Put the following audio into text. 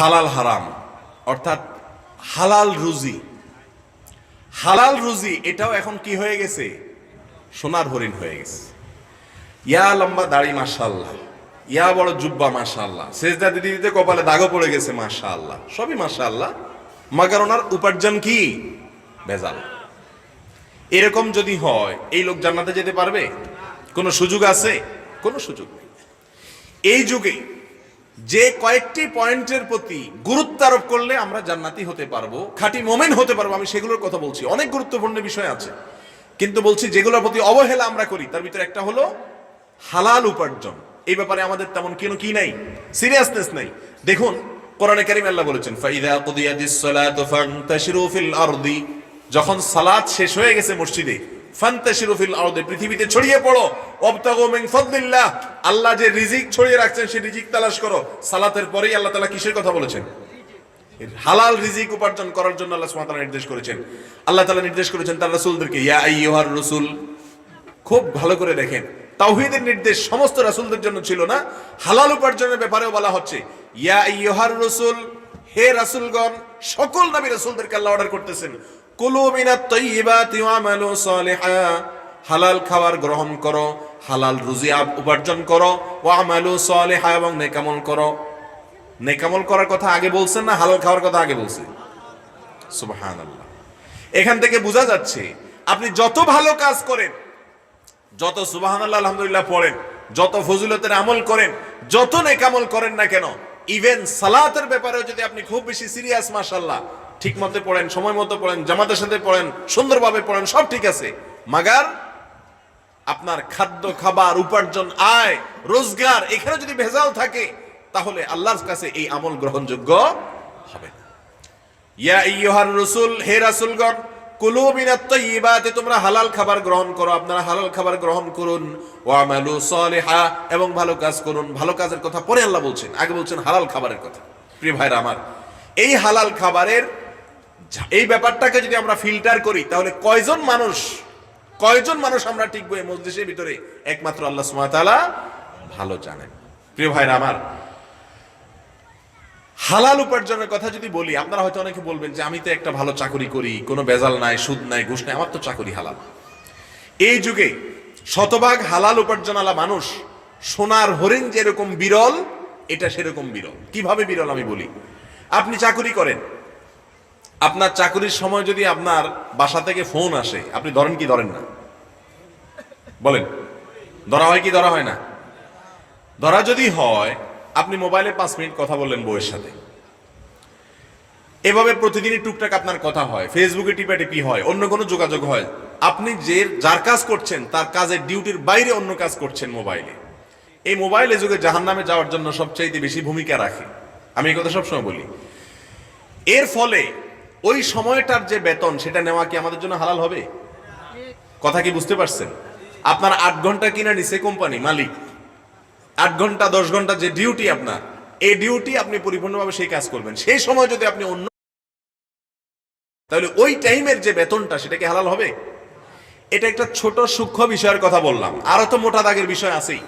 হালাল হারাম, অর্থাৎ হালাল রুজি। হালাল রুজি, এটাও এখন কি হয়ে গেছে? সোনার হরিণ হয়ে গেছে। ইয়া লম্বা দাড়ি মাশাল্লাহ ইয়া বড় জুব্বা মাশাল্লাহ সেজদা দিদি দিতে কপালে দাগও পড়ে গেছে মাশাল্লাহ সবই মাশাল্লাহ মাগার ওনার উপার্জন কি? ভেজাল। এরকম যদি হয়, এই লোক জান্নাতে যেতে পারবে? কোনো সুযোগ আছে? কোনো সুযোগ নেই। এই যুগে যে কয়েকটি পয়েন্টের প্রতি গুরুত্ব আরোপ করলে আমরা জান্নাতি হতে পারব, খাঁটি মোমেন হতে পারব, আমি সেগুলোর কথা বলছি। অনেক গুরুত্বপূর্ণ বিষয় আছে। কিন্তু বলছি, যেগুলোর প্রতি অবহেলা আমরা করি, তার ভিতরে একটা হলো হালাল উপার্জন। এই ব্যাপারে আমাদের তেমন কোনো কি নাই সিরিয়াসনেস নাই। দেখুন, কোরআনে কারিম আল্লাহ বলেছেন, ফাইদা কুদিয়াতিস সালাতু ফান্তাশিরু ফিল আরদি। যখন সালাত শেষ হয়ে গেছে মসজিদে, ফান্তাশিরু ফিল আরদি, পৃথিবীতে ছড়িয়ে পড়ো, ওয়াবতাগু মিন ফাদলিল্লাহ। আল্লাহ যে রিজিক ছড়িয়ে রাখছেন, সেই রিজিক তালাশ করো। সালাতের পরেই আল্লাহ তালা কিসের কথা বলেছেন? হালাল রিজিক উপার্জন করার জন্য আল্লাহ তাআলা নির্দেশ করেছেন। আল্লাহ তালা নির্দেশ করেছেন তার রাসূলদেরকে, ইয়া আইয়ুহার রাসূল খুব ভালো করে দেখেন। তাওহীদের নির্দেশ সমস্ত রাসূলদের জন্য ছিল না, হালাল উপার্জনের ব্যাপারেও বলা হচ্ছে, ইয়া আইয়ুহার রাসূল হে রাসূলগণ, সকল নবী রাসূলদেরকে আল্লাহ অর্ডার করতেছেন, কুলু মিনাত তাইয়্যিবাতি ওয়া সালিহা হালাল খাবার গ্রহণ করো হালাল রুজি উপার্জন করো, ওয়া আমালু সালিহা এবং নেকামল করো। নেকামল করার কথা আগে বলছেন না, হালাল খাওয়ার কথা আগে বলছে সুবহানাল্লাহ। এখান থেকে বোঝা যাচ্ছে, আপনি যত ভালো কাজ করেন, যত সুবাহান আল্লাহ আলহামদুলিল্লাহ পড়েন, যত ফজিলতের আমল করেন, যত নেকামল করেন না কেন ইভেন সালাতের ব্যাপারেও যদি আপনি খুব বেশি সিরিয়াস মাশাল্লাহ ঠিক মতো পড়েন সময় মতো পড়েন, জামাতের সাথে পড়েন, সুন্দরভাবে পড়েন, সব ঠিক আছে। মাগার আপনার খাদ্য, খাবার, উপার্জন, আয়, রোজগার, এখানে যদি ভেজাল থাকে, তাহলে আল্লাহর কাছে এই আমল গ্রহণযোগ্য হবে ইয়া রসুল, হে তোমরা হালাল খাবার গ্রহণ করো, আপনারা হালাল খাবার গ্রহণ করুন। এবং ভালো কাজ করুন। ভালো কাজের কথা পরে আল্লাহ বলছেন, আগে বলছেন হালাল খাবারের কথা। ভাইরা আমার, এই হালাল খাবারের, এই ব্যাপারটাকে যদি আমরা ফিল্টার করি, তাহলে কয়জন মানুষ কয়জন মানুষ আমরা টিকবো এই মজলিসের ভিতরে? একমাত্র আল্লাহ ওয়া ভালো জানেন। প্রিয় ভাইরা আমার, হালাল উপার্জনের কথা যদি বলি, আপনারা হয়তো অনেকে বলবেন যে আমি তো একটা ভালো চাকরি করি, কোনো বেজাল নাই, সুদ নাই, ঘুষ নাই, আমার তো চাকরি হালাল। এই যুগে শতভাগ হালাল উপার্জনওয়ালা মানুষ সোনার হরিণ যেরকম বিরল, এটা সেরকম বিরল। কীভাবে বিরল আমি বলি? আপনি চাকরি করেন আপনার চাকরির সময় যদি আপনার বাসা থেকে ফোন আসে, আপনি ধরেন কি ধরেন না? বলেন। ধরা হয় কি, ধরা হয় না? ধরা যদি হয়, আপনি মোবাইলে পাঁচ মিনিট কথা বললেন বউয়ের সাথে। এভাবে প্রতিদিনই টুকটাক আপনার কথা হয়, ফেসবুকে টিপাটিপি হয়, অন্য কোনো যোগাযোগ হয়। আপনি যে যার কাজ করছেন, তার কাজের ডিউটির বাইরে অন্য কাজ করছেন মোবাইলে। এই মোবাইলে যুগে জাহান নামে যাওয়ার জন্য সবচাইতে বেশি ভূমিকা রাখে। আমি এই কথা সবসময় বলি। এর ফলে ওই সময়টার যে বেতন, সেটা নেওয়া কি আমাদের জন্য হালাল হবে? কথা কি বুঝতে পারছেন? আপনার আট ঘণ্টা কিনা নিছে কোম্পানি, মালিক। আট ঘণ্টা, দশ ঘণ্টা যে ডিউটি আপনার, এই ডিউটি আপনি পরিপূর্ণভাবে সেই কাজ করবেন। সেই সময় যদি আপনি অন্য তাহলে ওই টাইমের যে বেতনটা, সেটা কি হালাল হবে? এটা একটা ছোট সূক্ষ্ম বিষয়ের কথা বললাম। আরও তো মোটা দাগের বিষয় আছেই।